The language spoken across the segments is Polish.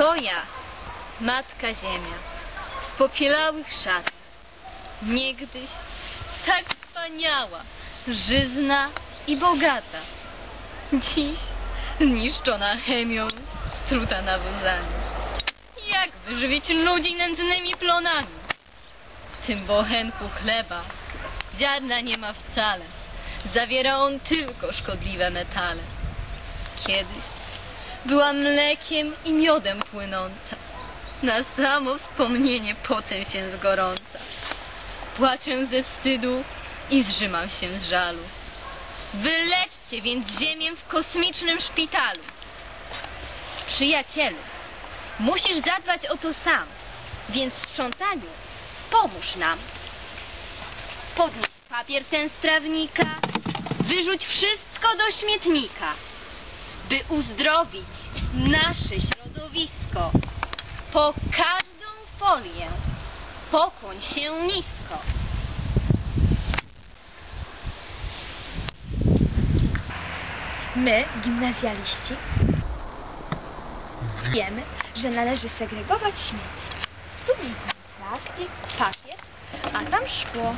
To ja, Matka Ziemia, w spopielałych szatach, niegdyś tak wspaniała, żyzna i bogata. Dziś zniszczona chemią, struta nawozami. Jak wyżywić ludzi nędznymi plonami? W tym bochenku chleba ziarna nie ma wcale. Zawiera on tylko szkodliwe metale. Kiedyś była mlekiem i miodem płynąca. Na samo wspomnienie potem się zgorąca. Płaczę ze wstydu i zrzymam się z żalu. Wyleczcie więc ziemię w kosmicznym szpitalu. Przyjacielu, musisz zadbać o to sam, więc w sprzątaniu pomóż nam. Podnieś papier ten z trawnika, wyrzuć wszystko do śmietnika, by uzdrowić nasze środowisko. Po każdą folię pokłoń się nisko. My, gimnazjaliści, wiemy, że należy segregować śmieci. Tu widzimy plastik, papier, a tam szkło.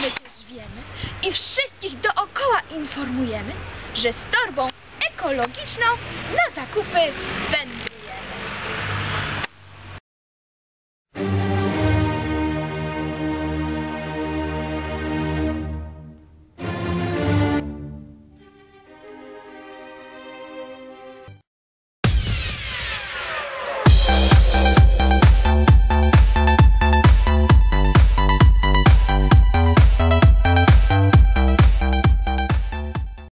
My też wiemy i wszystkich dookoła informujemy, że z torbą ekologiczną na zakupy będziemy.